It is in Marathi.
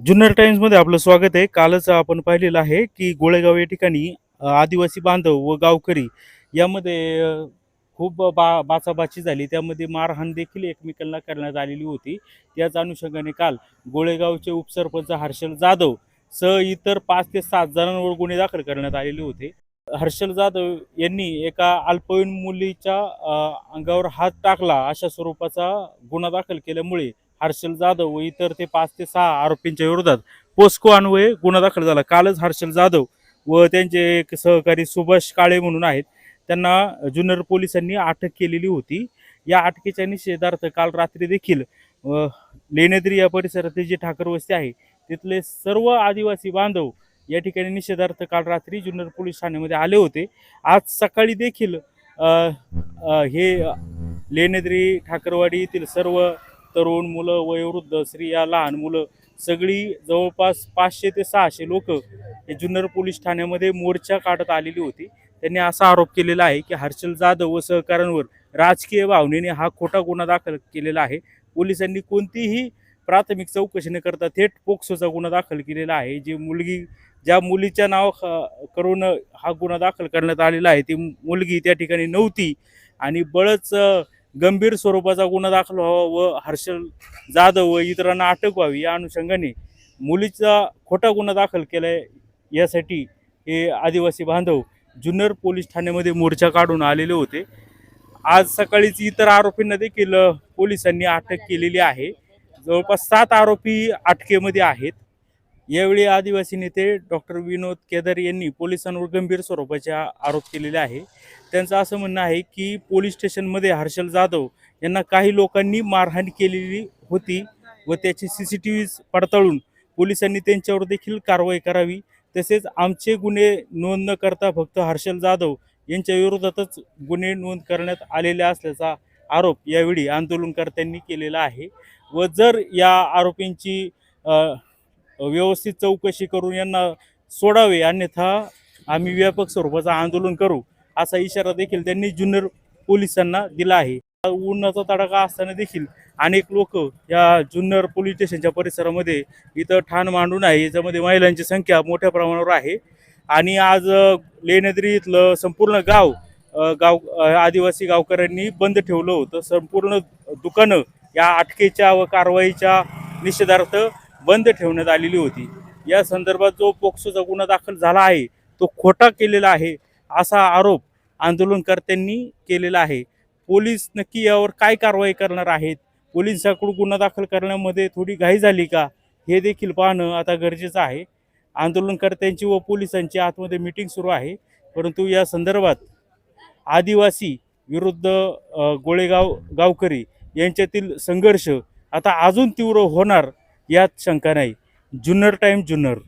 जुन्नर टाइम्समध्ये आपलं स्वागत आहे. कालच आपण पाहिलेलं आहे की गोळेगाव या ठिकाणी आदिवासी बांधव व गावकरी यामध्ये खूप बा बाचाबाची झाली. त्यामध्ये मारहाण देखील एकमेकांना करण्यात आलेली होती. त्याच अनुषंगाने काल गोळेगावचे उपसरपंच हर्षल जाधव सह इतर पाच ते सात जणांवर गुन्हे दाखल करण्यात आलेले होते. हर्षल जाधव यांनी एका अल्पवयीन मुलीच्या अंगावर हात टाकला. अशा स्वरूपाचा गुन्हा दाखल केल्यामुळे हर्षल जाधव व इतर ते पाच ते सहा आरोपींच्या विरोधात पोस्को अन्वये गुन्हा दाखल झाला. कालच हर्षल जाधव व त्यांचे एक सहकारी सुभाष काळे म्हणून आहेत त्यांना जुन्नर पोलिसांनी अटक केलेली होती. या अटकेच्या निषेधार्थ काल रात्री देखील अ, लेणेद्री या परिसरातील जी ठाकर वस्ती आहे तिथले सर्व आदिवासी बांधव या ठिकाणी निषेधार्थ काल रात्री जुन्नर पोलीस ठाण्यामध्ये आले होते. आज सकाळी देखील हे लेणेद्री ठाकरवाडी येथील सर्व तरुण मुलं वयोवृद्ध स्त्रिया लहान मुलं सगळी जवळपास पाचशे ते सहाशे लोक हे जुन्नर पोलीस ठाण्यामध्ये मोर्चा काढत आलेली होती. त्यांनी असा आरोप केलेला आहे की हर्षल जाधव व सहकाऱ्यांवर राजकीय भावनेने हा खोटा गुन्हा दाखल केलेला आहे. पोलिसांनी कोणतीही प्राथमिक चौकशी न करता थेट पोक्सोचा गुन्हा दाखल केलेला आहे. जी मुलगी ज्या मुलीच्या नाव करून हा गुन्हा दाखल करण्यात आलेला आहे ती मुलगी त्या ठिकाणी नव्हती आणि बळच गंभीर स्वरूपाचा गुन्हा दाखल व्हावा व हर्षल जाधव व इतरांना अटक व्हावी या अनुषंगाने मुलीचा खोटा गुन्हा दाखल केलाय यासाठी हे आदिवासी बांधव जुन्नर पोलीस ठाण्यामध्ये मोर्चा काढून आलेले होते. आज सकाळीच इतर आरोपींना देखील पोलिसांनी अटक केलेली आहे. जवळपास सात आरोपी अटकेमध्ये आहेत. यावेळी आदिवासी नेते डॉक्टर विनोद केदार यांनी पोलिसांवर गंभीर स्वरूपाचे आरोप केलेले आहे. त्यांचं असं म्हणणं आहे की पोलीस स्टेशनमध्ये हर्षल जाधव यांना काही लोकांनी मारहाण केलेली होती व त्याची सी सी टी व्हीज पडताळून पोलिसांनी त्यांच्यावर देखील कारवाई करावी. तसेच आमचे गुन्हे नोंद न करता फक्त हर्षल जाधव यांच्या विरोधातच गुन्हे नोंद करण्यात आलेले असल्याचा आरोप यावेळी आंदोलनकर्त्यांनी केलेला आहे. व जर या आरोपींची व्यवस्थित चौकशी करून यांना सोडावे. अन्यथा आम्ही व्यापक स्वरूपाचं आंदोलन करू असा इशारा देखील त्यांनी जुन्नर पोलिसांना दिला आहे. उन्हाचा तडाखा असताना देखील अनेक लोक या जुन्नर पोलीस स्टेशनच्या परिसरामध्ये इथं ठाण मांडून आहे. याच्यामध्ये महिलांची संख्या मोठ्या प्रमाणावर आहे. आणि आज लेण्याद्री इथलं संपूर्ण गाव गाव आदिवासी गावकऱ्यांनी बंद ठेवलं होतं. संपूर्ण दुकानं या अटकेच्या व कारवाईच्या निषेधार्थ बंद ठेवण्यात आलेली होती. या संदर्भात जो पोक्सोचा गुन्हा दाखल झाला आहे तो खोटा केलेला आहे असा आरोप आंदोलनकर्त्यांनी केलेला आहे. पोलीस नक्की यावर काय कारवाई करणार आहेत? पोलिसांकडून गुन्हा दाखल करण्यामध्ये थोडी घाई झाली का? हे देखील पाहणं आता गरजेचं आहे. आंदोलनकर्त्यांची व पोलिसांची आतमध्ये मीटिंग सुरू आहे. परंतु या संदर्भात आदिवासी विरुद्ध गोळेगाव गावकरी यांच्यातील संघर्ष आता अजून तीव्र होणार यात शंका नाही. जुन्नर टाईम जुन्नर.